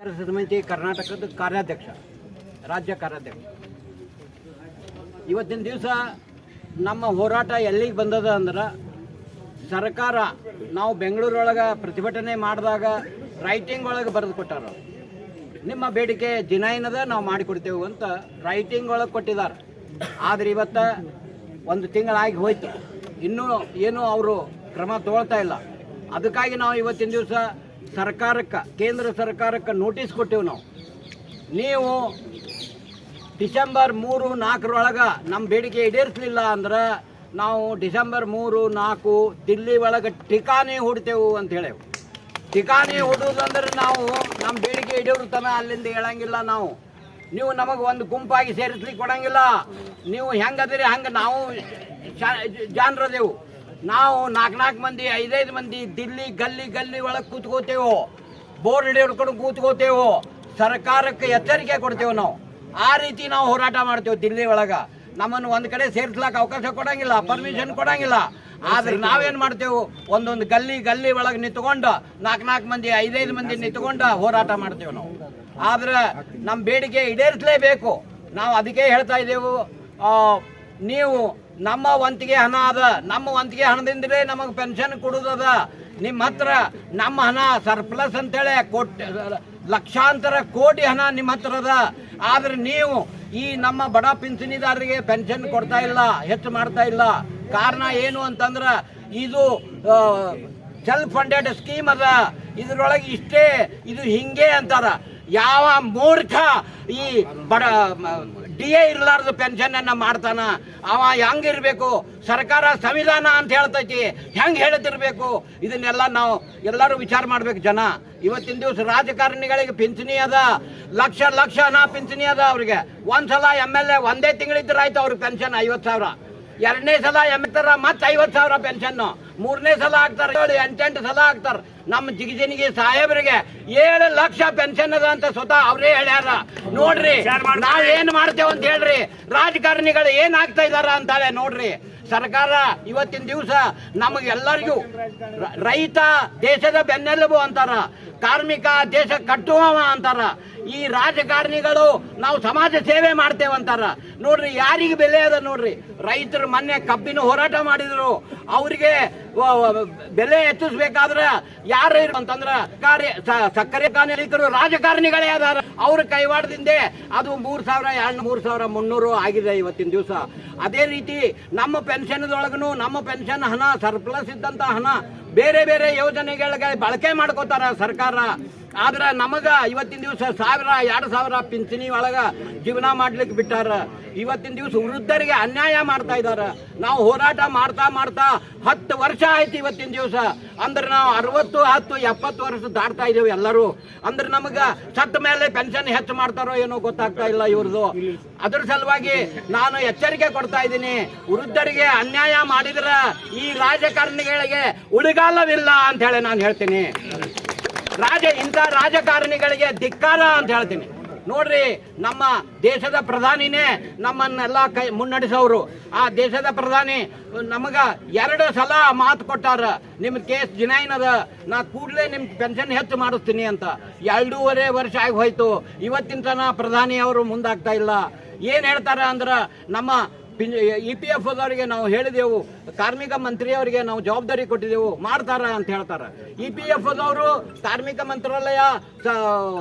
ಸಮಿತಿ ಕರ್ನಾಟಕದ ಕಾರ್ಯಾಧ್ಯಕ್ಷ, ರಾಜ್ಯ ಕಾರ್ಯಾಧ್ಯಕ್ಷ. ಇವತ್ತಿನ ದಿವಸ ನಮ್ಮ ಹೋರಾಟ ಎಲ್ಲಿಗೆ ಬಂದದ ಅಂದ್ರೆ, ಸರ್ಕಾರ ನಾವು ಬೆಂಗಳೂರೊಳಗೆ ಪ್ರತಿಭಟನೆ ಮಾಡಿದಾಗ ರೈಟಿಂಗ್ ಒಳಗೆ ಬರೆದು ಕೊಟ್ಟಾರ ನಿಮ್ಮ ಬೇಡಿಕೆ ದಿನಾಯಿನದ ನಾವು ಮಾಡಿಕೊಡ್ತೇವೆ ಅಂತ ರೈಟಿಂಗ್ ಒಳಗೆ ಕೊಟ್ಟಿದ್ದಾರೆ. ಆದರೆ ಇವತ್ತು ಒಂದು ತಿಂಗಳಾಗಿ ಹೋಯ್ತು. ಇನ್ನೂ ಏನೂ ಅವರು ಕ್ರಮ ತಗೊಳ್ತಾ ಇಲ್ಲ. ಅದಕ್ಕಾಗಿ ನಾವು ಇವತ್ತಿನ ದಿವಸ ಸರ್ಕಾರಕ್ಕೆ, ಕೇಂದ್ರ ಸರ್ಕಾರಕ್ಕೆ ನೋಟಿಸ್ ಕೊಟ್ಟೆವು ನಾವು. ನೀವು ಡಿಸೆಂಬರ್ ಮೂರು ನಾಲ್ಕರೊಳಗೆ ನಮ್ಮ ಬೇಡಿಕೆ ಈಡೇರಿಸಲಿಲ್ಲ ಅಂದ್ರೆ ನಾವು ಡಿಸೆಂಬರ್ ಮೂರು ನಾಲ್ಕು ದಿಲ್ಲಿ ಒಳಗೆ ಠಿಕಾನೆ ಹುಡ್ತೇವು ಅಂತ ಹೇಳೇವು. ಠಿಕಾನೆ ಹೂಡೋದಂದ್ರೆ ನಾವು ನಮ್ಮ ಬೇಡಿಕೆ ಈಡೇರು ತನ ಅಲ್ಲಿಂದ ಹೇಳಂಗಿಲ್ಲ ನಾವು. ನೀವು ನಮಗೆ ಒಂದು ಗುಂಪಾಗಿ ಸೇರಿಸ್ಲಿಕ್ಕೆ ಕೊಡಂಗಿಲ್ಲ. ನೀವು ಹೆಂಗದಿರಿ ಹಂಗೆ ನಾವು ಜಾನ್ರದೆವು ನಾವು ನಾಲ್ಕು ನಾಲ್ಕು ಮಂದಿ, ಐದೈದು ಮಂದಿ ದಿಲ್ಲಿ ಗಲ್ಲಿ ಗಲ್ಲಿ ಒಳಗೆ ಕೂತ್ಕೋತೇವು ಬೋರ್ಡ್ ಹಿಡಿಯೋಕೊಂಡು ಕೂತ್ಕೋತೇವು, ಸರ್ಕಾರಕ್ಕೆ ಎಚ್ಚರಿಕೆ ಕೊಡ್ತೇವೆ ನಾವು. ಆ ರೀತಿ ನಾವು ಹೋರಾಟ ಮಾಡ್ತೇವೆ ದಿಲ್ಲಿ ಒಳಗೆ. ನಮ್ಮನ್ನು ಒಂದು ಕಡೆ ಸೇರಿಸ್ಲಾಕ ಅವಕಾಶ ಕೊಡಂಗಿಲ್ಲ ಪರ್ಮಿಷನ್ ಕೊಡಂಗಿಲ್ಲ. ಆದ್ರೆ ನಾವೇನು ಮಾಡ್ತೇವೆ? ಒಂದೊಂದು ಗಲ್ಲಿ ಗಲ್ಲಿ ಒಳಗೆ ನಿಂತ್ಕೊಂಡು ನಾಲ್ಕು ನಾಲ್ಕು ಮಂದಿ, ಐದೈದು ಮಂದಿ ನಿಂತ್ಕೊಂಡು ಹೋರಾಟ ಮಾಡ್ತೇವೆ ನಾವು. ಆದ್ರೆ ನಮ್ಮ ಬೇಡಿಕೆ ಈಡೇರಿಸಲೇಬೇಕು. ನಾವು ಅದಕ್ಕೆ ಹೇಳ್ತಾ ಇದ್ದೇವೆ ನೀವು ನಮ್ಮ ವಂತಿಗೆ ಹಣ ಅದ. ನಮ್ಮ ವಂತಿಗೆ ಹಣದಿಂದಲೇ ನಮಗೆ ಪೆನ್ಷನ್ ಕೊಡುದದ. ನಿಮ್ಮ ಹತ್ರ ನಮ್ಮ ಹಣ ಸರ್ಪ್ಲಸ್ ಅಂತೇಳಿ ಕೋಟಿ, ಲಕ್ಷಾಂತರ ಕೋಟಿ ಹಣ ನಿಮ್ಮ ಹತ್ರ ಅದ. ಆದ್ರೆ ನೀವು ಈ ನಮ್ಮ ಬಡ ಪಿಂಚಣಿದಾರರಿಗೆ ಪೆನ್ಷನ್ ಕೊಡ್ತಾ ಇಲ್ಲ, ಹೆಚ್ಚು ಮಾಡ್ತಾ ಇಲ್ಲ. ಕಾರಣ ಏನು ಅಂತಂದ್ರ ಇದು ಸೆಲ್ಫ್ ಫಂಡೆಡ್ ಸ್ಕೀಮ್ ಅದ. ಇದ್ರೊಳಗೆ ಇಷ್ಟೇ, ಇದು ಹಿಂಗೆ ಅಂತಾರ. ಯಾವ ಮೂರ್ಖ ಈ ಬಡ ಡಿ ಎ ಇರಲಾರ್ದ ಪೆನ್ಷನ್ ಅನ್ನ ಮಾಡ್ತಾನ. ಅವ ಹೆಂಗಿರ್ಬೇಕು ಸರ್ಕಾರ ಸಂವಿಧಾನ ಅಂತ ಹೇಳ್ತೈತಿ. ಹೆಂಗ್ ಹೇಳ್ತಿರ್ಬೇಕು ಇದನ್ನೆಲ್ಲ ನಾವು ಎಲ್ಲರೂ ವಿಚಾರ ಮಾಡ್ಬೇಕು ಜನ. ಇವತ್ತಿನ ದಿವಸ ರಾಜಕಾರಣಿಗಳಿಗೆ ಪಿಂಚಣಿ ಅದ. ಲಕ್ಷ ಲಕ್ಷ ಹಣ ಪಿಂಚಣಿ ಅದ ಅವ್ರಿಗೆ. ಒಂದ್ಸಲ ಎಂ ಎಲ್ ಎ ಒಂದೇ ತಿಂಗಳಿದ್ರೆ ಆಯ್ತು ಅವ್ರಿಗೆ ಪೆನ್ಷನ್ ಐವತ್ತು ಸಾವಿರ. ಎರಡನೇ ಸಲ ಎಮ್ತಾರ ಮತ್ತೆ ಐವತ್ತು ಸಾವಿರ ಪೆನ್ಷನ್ ಮೂರನೇ ಸಲ ಹಾಕ್ತಾರೆ ಏಳು ಎಂಟೆಂಟು ಸಲ ಹಾಕ್ತಾರೆ ನಮ್ಮ ಜಿಗಜಿನಿಗೆ ಸಾಹೇಬರಿಗೆ ಏಳು ಲಕ್ಷ ಪೆನ್ಷನ್ ಅದ ಅಂತ ಸ್ವತಃ ಅವರೇ ಹೇಳ್ಯಾರ. ನೋಡ್ರಿ ನಾವೇನ್ ಮಾಡ್ತೇವೆ ಅಂತ ಹೇಳ್ರಿ. ರಾಜಕಾರಣಿಗಳು ಏನ್ ಆಗ್ತಾ ಇದಾರ ಅಂತಾರೆ ನೋಡ್ರಿ. ಸರ್ಕಾರ ಇವತ್ತಿನ ದಿವಸ ನಮಗೆಲ್ಲರಿಗೂ ರೈತ ದೇಶದ ಬೆನ್ನೆಲುಬು ಅಂತಾರ. ಕಾರ್ಮಿಕ ದೇಶ ಕಟ್ಟುವವ ಅಂತಾರ. ಈ ರಾಜಕಾರಣಿಗಳು ನಾವು ಸಮಾಜ ಸೇವೆ ಮಾಡ್ತೇವೆ ಅಂತಾರ. ನೋಡ್ರಿ, ಯಾರಿಗೆ ಬೆಲೆ ಅದ ನೋಡ್ರಿ. ರೈತರು ಮೊನ್ನೆ ಕಬ್ಬಿನ ಹೋರಾಟ ಮಾಡಿದ್ರು. ಅವರಿಗೆ ಬೆಲೆ ಹೆಚ್ಚಿಸ್ಬೇಕಾದ್ರೆ ಯಾರು ಅಂತಂದ್ರ ಸಕ್ಕರೆ ಕಾನೂನಿಕರು ರಾಜಕಾರಣಿಗಳೇ ಅದಾರ. ಅವ್ರ ಕೈವಾಡದಿಂದ ಅದು ಮೂರ್ ಸಾವಿರ, ಎರಡು ಮೂರ್ ಸಾವಿರ ಮುನ್ನೂರು ಆಗಿದೆ ಇವತ್ತಿನ ದಿವಸ. ಅದೇ ರೀತಿ ನಮ್ಮ ಪೆನ್ಷನ್ದೊಳಗೂ ನಮ್ಮ ಪೆನ್ಷನ್ ಹಣ, ಸರ್ಪ್ಲಸ್ ಇದ್ದಂತ ಹಣ, ಬೇರೆ ಬೇರೆ ಯೋಜನೆಗಳಿಗೆ ಬಳಕೆ ಮಾಡ್ಕೋತಾರ ಸರ್ಕಾರ. ಆದ್ರ ನಮಗ ಇವತ್ತಿನ ದಿವಸ ಸಾವಿರ, ಎರಡು ಸಾವಿರ ಪಿಂಚಣಿ ಒಳಗ ಜೀವನ ಮಾಡ್ಲಿಕ್ಕೆ ಬಿಟ್ಟಾರ. ಇವತ್ತಿನ ದಿವಸ ವೃದ್ಧರಿಗೆ ಅನ್ಯಾಯ ಮಾಡ್ತಾ ಇದಾರ. ನಾವು ಹೋರಾಟ ಮಾಡ್ತಾ ಮಾಡ್ತಾ ಹತ್ತು ವರ್ಷ ಆಯ್ತು ಇವತ್ತಿನ ದಿವಸ. ಅಂದ್ರೆ ನಾವು ಅರವತ್ತು, ಹತ್ತು, ಎಪ್ಪತ್ತು ವರ್ಷ ದಾಟ್ತಾ ಇದ್ದೇವೆ ಎಲ್ಲರೂ. ಅಂದ್ರೆ ನಮಗ ಸತ್ತ ಮೇಲೆ ಪೆನ್ಷನ್ ಹೆಚ್ಚು ಮಾಡ್ತಾರೋ ಏನೋ ಗೊತ್ತಾಗ್ತಾ ಇಲ್ಲ ಇವ್ರದ್ದು ಅದ್ರ ಸಲುವಾಗಿ ನಾನು ಎಚ್ಚರಿಕೆ ಕೊಡ್ತಾ ಇದ್ದೀನಿ. ವೃದ್ಧರಿಗೆ ಅನ್ಯಾಯ ಮಾಡಿದ್ರ ಈ ರಾಜಕಾರಣಿಗಳಿಗೆ ಉಳಿಗಾಲವಿಲ್ಲ ಅಂತ ಹೇಳಿ ನಾನು ಹೇಳ್ತೀನಿ. ರಾಜ ಇಂಥ ರಾಜಕಾರಣಿಗಳಿಗೆ ಧಿಕ್ಕಾರ ಅಂತ ಹೇಳ್ತೀನಿ. ನೋಡ್ರಿ, ನಮ್ಮ ದೇಶದ ಪ್ರಧಾನಿನೇ ನಮ್ಮನ್ನೆಲ್ಲ ಕೈ ಮುನ್ನಡೆಸೋರು ಆ ದೇಶದ ಪ್ರಧಾನಿ ನಮಗ ಎರಡು ಸಲ ಮಾತು ಕೊಟ್ಟಾರ ನಿಮ್ಮ ಕೇಸ್ ಜಿನಾಯಿನ್ ಅದ ನಾ ಕೂಡಲೇ ನಿಮ್ಮ ಪೆನ್ಷನ್ ಹೆಚ್ಚು ಮಾಡಿಸ್ತೀನಿ ಅಂತ. ಎರಡೂವರೆ ವರ್ಷ ಆಗಿ ಹೋಯ್ತು. ಇವತ್ತಿನ ತನ ಪ್ರಧಾನಿ ಅವರು ಮುಂದಾಗ್ತಾ ಇಲ್ಲ. ಏನು ಹೇಳ್ತಾರ ಅಂದ್ರೆ, ನಮ್ಮ ಇ ಪಿ ಎಫ್ ಅವರಿಗೆ ನಾವು ಹೇಳಿದೆವು, ಕಾರ್ಮಿಕ ಮಂತ್ರಿಯವರಿಗೆ ನಾವು ಜವಾಬ್ದಾರಿ ಕೊಟ್ಟಿದ್ದೆವು ಮಾಡ್ತಾರ ಅಂತ ಹೇಳ್ತಾರ. ಇ ಪಿ ಎಫ್ ಅವರು ಕಾರ್ಮಿಕ ಮಂತ್ರಾಲಯ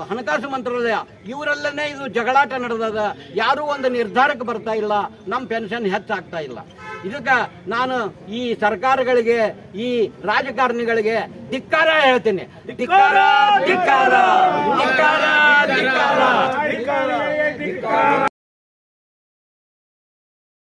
ಹಣಕಾಸು ಮಂತ್ರಾಲಯ ಇವರಲ್ಲೇ ಇದು ಜಗಳಾಟ ನಡೆದದ. ಯಾರೂ ಒಂದು ನಿರ್ಧಾರಕ್ಕೆ ಬರ್ತಾ ಇಲ್ಲ ನಮ್ಮ ಪೆನ್ಷನ್ ಹೆಚ್ಚಾಗ್ತಾ ಇಲ್ಲ. ಇದಕ್ಕೆ ನಾನು ಈ ಸರ್ಕಾರಗಳಿಗೆ, ಈ ರಾಜಕಾರಣಿಗಳಿಗೆ ಧಿಕ್ಕಾರ ಹೇಳ್ತೀನಿ. ಧಿಕ್ಕಾರ ಧಿಕ್ಕಾರ ಧಿಕ್ಕಾರ.